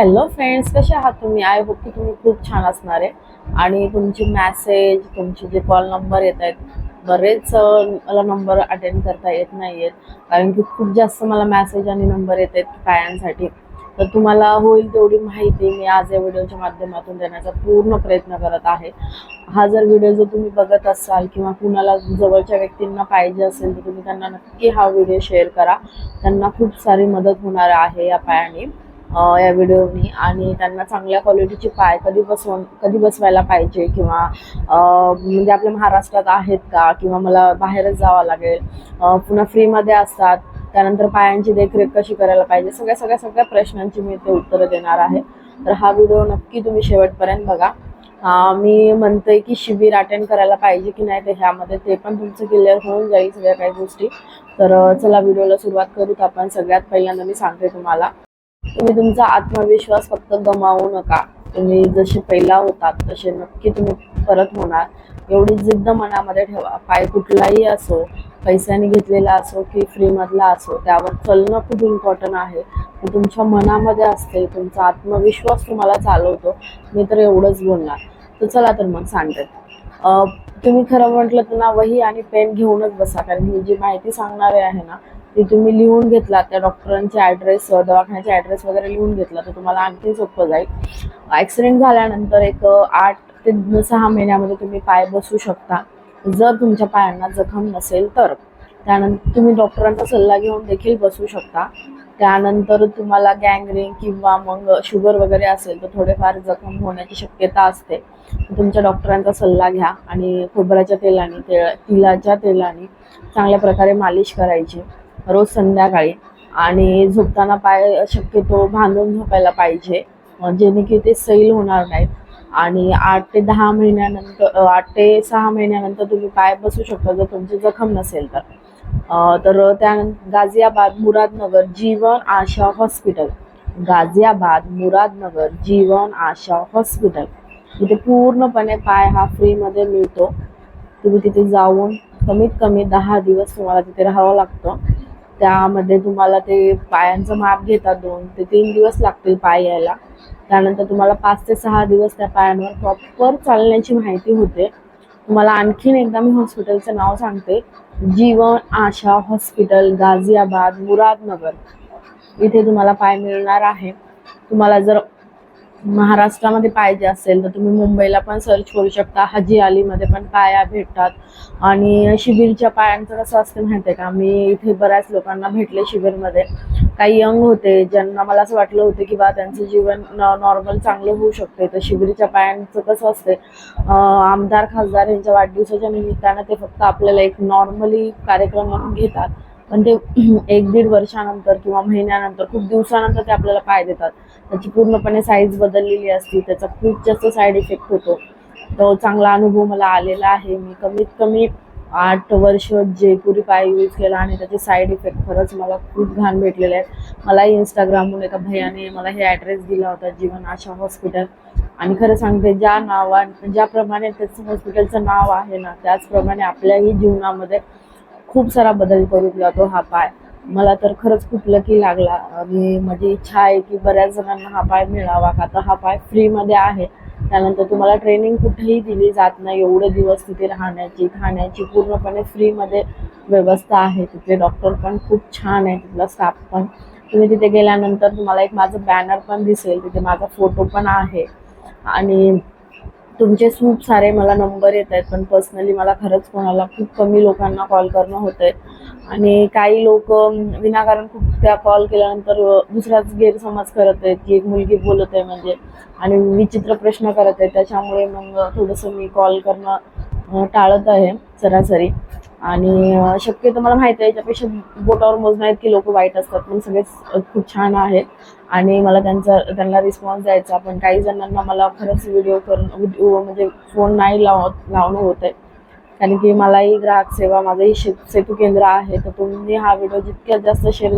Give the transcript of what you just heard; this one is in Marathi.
हॅलो फ्रेंड्स कसे आहात तुम्ही? आय होप की तुम्ही खूप छान असणार आहे. आणि तुमचे मॅसेज तुमचे जे कॉल नंबर येत आहेत बरेच मला नंबर अटेंड करता येत नाही आहेत कारण की खूप जास्त मला मॅसेज आणि नंबर येत आहेत पायांसाठी तर तुम्हाला होईल तेवढी माहिती मी आज या व्हिडिओच्या माध्यमातून देण्याचा पूर्ण प्रयत्न करत आहे. हा जर व्हिडिओ जर तुम्ही बघत असाल किंवा कुणाला जवळच्या व्यक्तींना पाहिजे असेल तर तुम्ही त्यांना नक्की हा व्हिडिओ शेअर करा. त्यांना खूप सारी मदत होणार आहे या पायाने. या व्हिडिओनी. आणि त्यांना चांगल्या क्वालिटीचे पाय कधी बसवून कधी बसवायला पाहिजे किंवा म्हणजे आपल्या महाराष्ट्रात आहेत का? किंवा मला बाहेरच जावं लागेल. पुन्हा फ्रीमध्ये असतात. त्यानंतर पायांची देखरेख कशी करायला पाहिजे? सगळ्या सगळ्या सगळ्या प्रश्नांची मी ते उत्तरं देणार आहे. तर हा व्हिडिओ नक्की तुम्ही शेवटपर्यंत बघा. मी म्हणते की शिबिर अटेंड करायला पाहिजे की नाही ते ह्यामध्ये ते पण तुमचं क्लिअर होऊन जाईल सगळ्या काही गोष्टी. तर चला व्हिडिओला सुरुवात करूत आपण. सगळ्यात पहिल्यांदा मी सांगते तुम्हाला. तुम्ही तुमचा आत्मविश्वास फक्त गमावू नका. तुम्ही जसे पहिला होतात तसे नक्की तुम्ही परत होणार. एवढी जिद्द मनामध्ये ठेवा. पाय कुठलाही असो पैशाने घेतलेला असो की फ्रीमधला असो त्यावर चलणं खूप इम्पॉर्टंट आहे. ते तुमच्या मनामध्ये असते तुमचा आत्मविश्वास तुम्हाला चालवतो. मी तर एवढंच बोलणार. तर चला तर मग सांगते. तुम्ही खरं म्हटलं तर ना वही आणि पेन घेऊनच बसा. कारण ही जी माहिती सांगणारे आहे ना ते तुम्ही लिहून घेतला त्या डॉक्टरांचे ॲड्रेस दवाखान्याचे ॲड्रेस वगैरे लिहून घेतला तर तुम्हाला आणखी सोपं जाईल. ॲक्सिडेंट झाल्यानंतर एक आठ ते सहा महिन्यामध्ये तुम्ही पाय बसू शकता. जर तुमच्या पायांना जखम नसेल तर. त्यानंतर तुम्ही डॉक्टरांचा सल्ला घेऊन देखील बसू शकता. त्यानंतर तुम्हाला गँगरिंग किंवा मग शुगर वगैरे असेल तर थोडेफार जखम होण्याची शक्यता असते. तुमच्या डॉक्टरांचा सल्ला घ्या आणि खोबऱ्याच्या तेलाने ते तिलाच्या तेलाने चांगल्या प्रकारे मालिश करायची. रोज संध्याकाळी. आणि झोपताना पाय शक्यतो बांधून झोपायला पाहिजे. अं, जेणे की ते सैल होणार नाहीत. आणि आठ ते दहा महिन्यानंतर आठ ते सहा महिन्यानंतर तुम्ही पाय बसू शकता जर तुमची जखम नसेल तर. तर त्यानंतर गाझियाबाद मुरादनगर जीवन आशा हॉस्पिटल. गाझियाबाद मुरादनगर जीवन आशा हॉस्पिटल. तिथे पूर्णपणे पाय हा फ्रीमध्ये मिळतो. तुम्ही तिथे जाऊन कमीत कमी दहा दिवस तुम्हाला तिथे राहावं लागतं. त्यामध्ये तुम्हाला ते पायांचं माप घेतात दोन ते तीन दिवस लागतील पाय यायला. त्यानंतर तुम्हाला पाच ते सहा दिवस त्या पायांवर प्रॉपर चालण्याची माहिती होते. तुम्हाला आणखीन एकदा मी हॉस्पिटलचं नाव सांगते. जीवन आशा हॉस्पिटल गाझियाबाद मुरादनगर. इथे तुम्हाला पाय मिळणार आहे. तुम्हाला जर महाराष्ट्रामध्ये पाहिजे असेल तर तुम्ही मुंबईला पण सर्च करू शकता. हाजी अलीमध्ये पण पाया भेटतात. आणि शिबिरच्या पायांचं कसं असतं माहिती आहे का? मी इथे बऱ्याच लोकांना भेटले शिबिरमध्ये. काही यंग होते ज्यांना मला असं वाटलं होतं की बा त्यांचं जीवन नॉर्मल चांगलं होऊ शकते तर शिबिरच्या पायांचं कसं असते आमदार खासदार यांच्या वाढदिवसाच्या निमित्तानं ते फक्त आपल्याला एक नॉर्मली कार्यक्रम म्हणून घेतात. पण ते एक दीड वर्षानंतर किंवा महिन्यानंतर खूप दिवसानंतर ते आपल्याला पाय देतात. त्याची पूर्णपणे साईज बदललेली असते त्याचा खूप जास्त साईड इफेक्ट होतो. तो चांगला अनुभव मला आलेला आहे. मी कमीत कमी आठ वर्ष जयपुरी पाय यूज केला आणि त्याचे साईड इफेक्ट खरंच मला खूप घाण भेटलेले आहेत. मलाही इंस्टाग्रामहून एका भैयाने मला हे ॲड्रेस दिला होता जीवन आशा हॉस्पिटल आणि खरं सांगते ज्या नावा ज्याप्रमाणे त्याचं हॉस्पिटलचं नाव आहे ना त्याचप्रमाणे आपल्याही जीवनामध्ये खूप सारा बदल करून जातो हा पाय. मला तर खरंच खूप लकी लागला. आणि माझी इच्छा आहे की बऱ्याच जणांना हा पाय मिळावा का तर हा पाय फ्रीमध्ये आहे. त्यानंतर तुम्हाला ट्रेनिंग कुठेही दिली जात नाही. एवढे दिवस तिथे राहण्याची खाण्याची पूर्णपणे फ्रीमध्ये व्यवस्था आहे. तिथले डॉक्टर पण खूप छान आहे. तिथला स्टाफ पण. तुम्ही तिथे गेल्यानंतर तुम्हाला एक माझं बॅनर पण दिसेल. तिथे माझा फोटो पण आहे. आणि तुमचे खूप सारे मला नंबर येत आहेत पण पर्सनली मला खरंच कोणाला खूप कमी लोकांना कॉल करणं होतं आहे आणि काही लोक विनाकारण खूप त्या कॉल केल्यानंतर दुसराच गैरसमज करत आहेत की एक मुलगी बोलत आहे म्हणजे आणि विचित्र प्रश्न करत आहे त्याच्यामुळे मग थोडंसं मी कॉल करणं टाळत आहे सरासरी. आणि शक्य शक्यतो मला माहिती आहे याच्यापेक्षा बोटावर मोजणं आहेत की लोक वाईट असतात पण सगळेच खूप छान आहेत. आणि मला त्यांचा त्यांना रिस्पॉन्स द्यायचा पण काही जणांना मला खरंच व्हिडिओ करून व्हिडिओ म्हणजे फोन नाही लाव लावणं होत आहे. कारण की मलाही ग्राहक सेवा माझंही शे सेतू केंद्र आहे तर तुम्ही हा व्हिडिओ जितक्यात जास्त शेअर